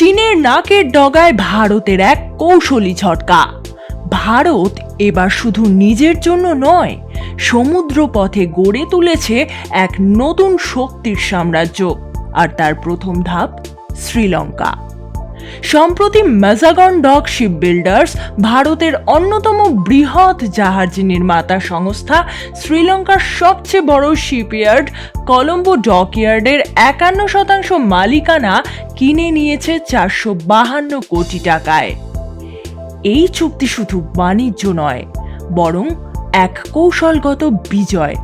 চীনের নাকের ডগায় ভারতের এক কৌশলী ছটকা ভারত এবার শুধু নিজের জন্য নয় সমুদ্র পথে গড়ে তুলেছে এক নতুন শক্তির সাম্রাজ্য, আর তার প্রথম ধাপ শ্রীলঙ্কা। সম্প্রতি ম্যাজাগন ডক শিপ বিল্ডার্স ভারতের অন্যতম বৃহৎ জাহাজ নির্মাতা সংস্থা শ্রীলঙ্কার সবচেয়ে বড় শিপইয়ার্ড কলম্বো ডকইয়ার্ডের একান্ন শতাংশ মালিকানা কিনে নিয়েছে চারশো বাহান্ন কোটি টাকায়। এই চুক্তি শুধু বাণিজ্য নয়, বরং এক কৌশলগত বিজয়।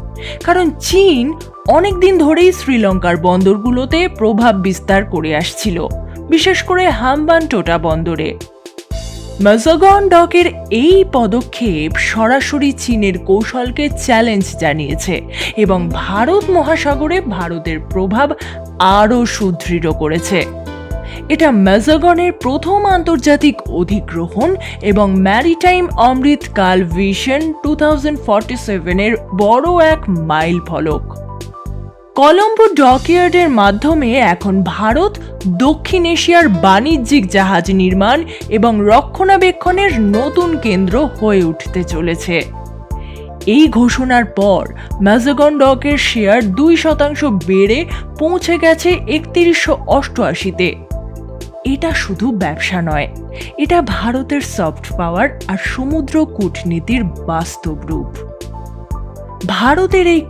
কারণ চীন অনেক দিন ধরেই শ্রীলঙ্কার বন্দরগুলোতে প্রভাব বিস্তার করে আসছিল। বিশেষ করে হামবান টোটা বন্দরে। মাজাগন ডকের এই পদক্ষেপ সরাসরি চীনের কৌশলকে চ্যালেঞ্জ জানিয়েছে এবং ভারত মহাসাগরে ভারতের প্রভাব আরও সুদৃঢ় করেছে। এটা ম্যাজাগনের প্রথম আন্তর্জাতিক অধিগ্রহণ এবং maritime Amrit Kaal vision two thousand forty সেভেনের বড় এক মাইল ফলক কলম্বো ডকইয়ার্ডের মাধ্যমে এখন ভারত, দক্ষিণ এশিয়ার বাণিজ্যিক জাহাজ নির্মাণ এবং রক্ষণাবেক্ষণের নতুন কেন্দ্র হয়ে উঠতে চলেছে। এই ঘোষণার পর ম্যাজাগন ডকের শেয়ার দুই শতাংশ বেড়ে পৌঁছে গেছে একত্রিশশো অষ্টআশিতে। এটা শুধু ব্যবসা নয়, এটা ভারতের সফট পাওয়ার আর সমুদ্র কূটনীতির বাস্তব রূপ। ভারতের এই